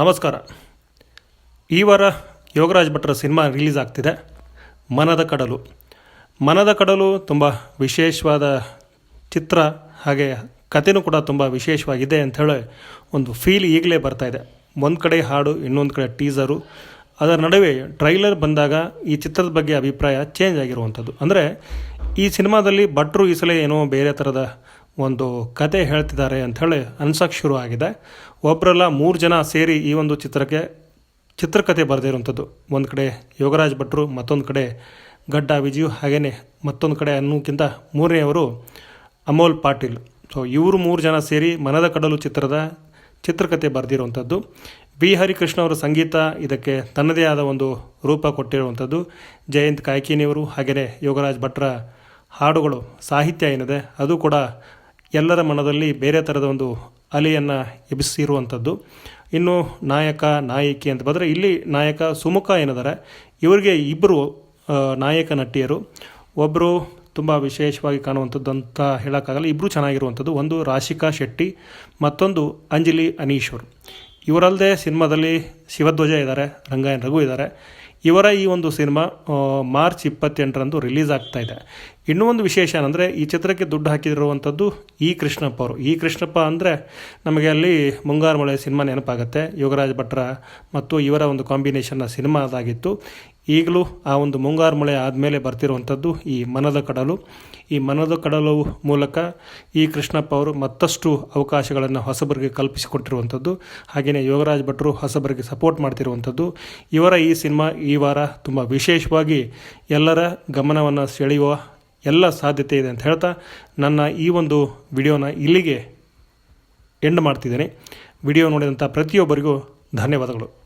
ನಮಸ್ಕಾರ. ಈ ವಾರ ಯೋಗರಾಜ್ ಭಟ್ರ ಸಿನಿಮಾ ರಿಲೀಸ್ ಆಗ್ತಿದೆ. ಮನದ ಕಡಲು. ಮನದ ಕಡಲು ತುಂಬ ವಿಶೇಷವಾದ ಚಿತ್ರ, ಹಾಗೆ ಕಥೆನೂ ಕೂಡ ತುಂಬ ವಿಶೇಷವಾಗಿದೆ ಅಂಥೇಳಿ ಒಂದು ಫೀಲ್ ಈಗಲೇ ಬರ್ತಾ ಇದೆ. ಒಂದು ಕಡೆ ಹಾಡು, ಇನ್ನೊಂದು ಕಡೆ ಟೀಸರು ಅದರ ನಡುವೆ ಟ್ರೈಲರ್ ಬಂದಾಗ ಈ ಚಿತ್ರದ ಬಗ್ಗೆ ಅಭಿಪ್ರಾಯ ಚೇಂಜ್ ಆಗಿರುವಂಥದ್ದು. ಅಂದರೆ ಈ ಸಿನಿಮಾದಲ್ಲಿ ಭಟ್ರು ಈ ಏನೋ ಬೇರೆ ಥರದ ಒಂದು ಕತೆ ಹೇಳ್ತಿದ್ದಾರೆ ಅಂಥೇಳಿ ಅನ್ಸಕ್ಕೆ ಶುರು ಆಗಿದೆ. ಒಬ್ಬರಲ್ಲ ಮೂರು ಜನ ಸೇರಿ ಈ ಒಂದು ಚಿತ್ರಕ್ಕೆ ಚಿತ್ರಕಥೆ ಬರೆದಿರುವಂಥದ್ದು. ಒಂದು ಕಡೆ ಯೋಗರಾಜ್ ಭಟ್ರು, ಮತ್ತೊಂದು ಕಡೆ ಗಡ್ಡ ವಿಜಯು ಹಾಗೆಯೇ ಮತ್ತೊಂದು ಕಡೆ ಅನ್ನೋಕ್ಕಿಂತ ಮೂರನೆಯವರು ಅಮೋಲ್ ಪಾಟೀಲ್. ಸೊ ಇವರು ಮೂರು ಜನ ಸೇರಿ ಮನದ ಕಡಲು ಚಿತ್ರದ ಚಿತ್ರಕಥೆ ಬರೆದಿರುವಂಥದ್ದು. ವಿ ಹರಿಕೃಷ್ಣ ಅವರ ಸಂಗೀತ ಇದಕ್ಕೆ ತನ್ನದೇ ಆದ ಒಂದು ರೂಪ ಕೊಟ್ಟಿರುವಂಥದ್ದು. ಜಯಂತ್ ಕಾಯ್ಕಿನಿಯವರು ಹಾಗೆಯೇ ಯೋಗರಾಜ್ ಭಟ್ರ ಹಾಡುಗಳು, ಸಾಹಿತ್ಯ ಏನಿದೆ, ಅದು ಕೂಡ ಎಲ್ಲರ ಮನದಲ್ಲಿ ಬೇರೆ ಥರದ ಒಂದು ಅಲೆಯನ್ನು ಎಬ್ಬಿಸಿರುವಂಥದ್ದು. ಇನ್ನು ನಾಯಕ, ನಾಯಕಿ ಅಂತ ಬಂದರೆ ಇಲ್ಲಿ ನಾಯಕ ಸುಮುಖ ಏನಿದ್ದಾರೆ ಇವರಿಗೆ ಇಬ್ಬರು ನಾಯಕ ನಟಿಯರು. ಒಬ್ಬರು ತುಂಬ ವಿಶೇಷವಾಗಿ ಕಾಣುವಂಥದ್ದು ಅಂತ ಹೇಳೋಕ್ಕಾಗಲ್ಲ. ಇಬ್ಬರು ಚೆನ್ನಾಗಿರುವಂಥದ್ದು. ಒಂದು ರಾಶಿಕಾ ಶೆಟ್ಟಿ, ಮತ್ತೊಂದು ಅಂಜಲಿ ಅನೀಶ್ವರ್. ಇವರಲ್ಲದೆ ಸಿನಿಮಾದಲ್ಲಿ ಶಿವಧ್ವಜ ಇದ್ದಾರೆ ರಂಗಾಯನ್ ರಘು ಇದ್ದಾರೆ. ಇವರ ಈ ಒಂದು ಸಿನಿಮಾ ಮಾರ್ಚ್ ಇಪ್ಪತ್ತೆಂಟರಂದು ರಿಲೀಸ್ ಆಗ್ತಾ ಇದೆ. ಇನ್ನೂ ಒಂದು ವಿಶೇಷ ಏನಂದರೆ, ಈ ಚಿತ್ರಕ್ಕೆ ದುಡ್ಡು ಹಾಕಿದಿರುವಂಥದ್ದು ಇ ಕೃಷ್ಣಪ್ಪ ಅವರು. ಇ ಕೃಷ್ಣಪ್ಪ ಅಂದರೆ ನಮಗೆ ಅಲ್ಲಿ ಮುಂಗಾರು ಮಳೆ ಸಿನಿಮಾ ನೆನಪಾಗುತ್ತೆ. ಯೋಗರಾಜ್ ಭಟ್ರ ಮತ್ತು ಇವರ ಒಂದು ಕಾಂಬಿನೇಷನ್ನ ಸಿನಿಮಾ ಅದಾಗಿತ್ತು. ಈಗಲೂ ಆ ಒಂದು ಮುಂಗಾರು ಮಳೆ ಆದಮೇಲೆ ಬರ್ತಿರುವಂಥದ್ದು ಈ ಮನದ ಕಡಲು. ಈ ಮನದ ಕಡಲು ಮೂಲಕ ಈ ಕೃಷ್ಣಪ್ಪ ಅವರು ಮತ್ತಷ್ಟು ಅವಕಾಶಗಳನ್ನು ಹೊಸಬರಿಗೆ ಕಲ್ಪಿಸಿಕೊಟ್ಟಿರುವಂಥದ್ದು. ಹಾಗೆಯೇ ಯೋಗರಾಜ್ ಭಟ್ರು ಹೊಸಬರಿಗೆ ಸಪೋರ್ಟ್ ಮಾಡ್ತಿರುವಂಥದ್ದು. ಇವರ ಈ ಸಿನಿಮಾ ಈ ವಾರ ತುಂಬ ವಿಶೇಷವಾಗಿ ಎಲ್ಲರ ಗಮನವನ್ನು ಸೆಳೆಯುವ ಎಲ್ಲ ಸಾಧ್ಯತೆ ಇದೆ ಅಂತ ಹೇಳ್ತಾ ನನ್ನ ಈ ಒಂದು ವಿಡಿಯೋನ ಇಲ್ಲಿಗೆ ಎಂಡ್ ಮಾಡ್ತಿದ್ದೇನೆ. ವಿಡಿಯೋ ನೋಡಿದಂಥ ಪ್ರತಿಯೊಬ್ಬರಿಗೂ ಧನ್ಯವಾದಗಳು.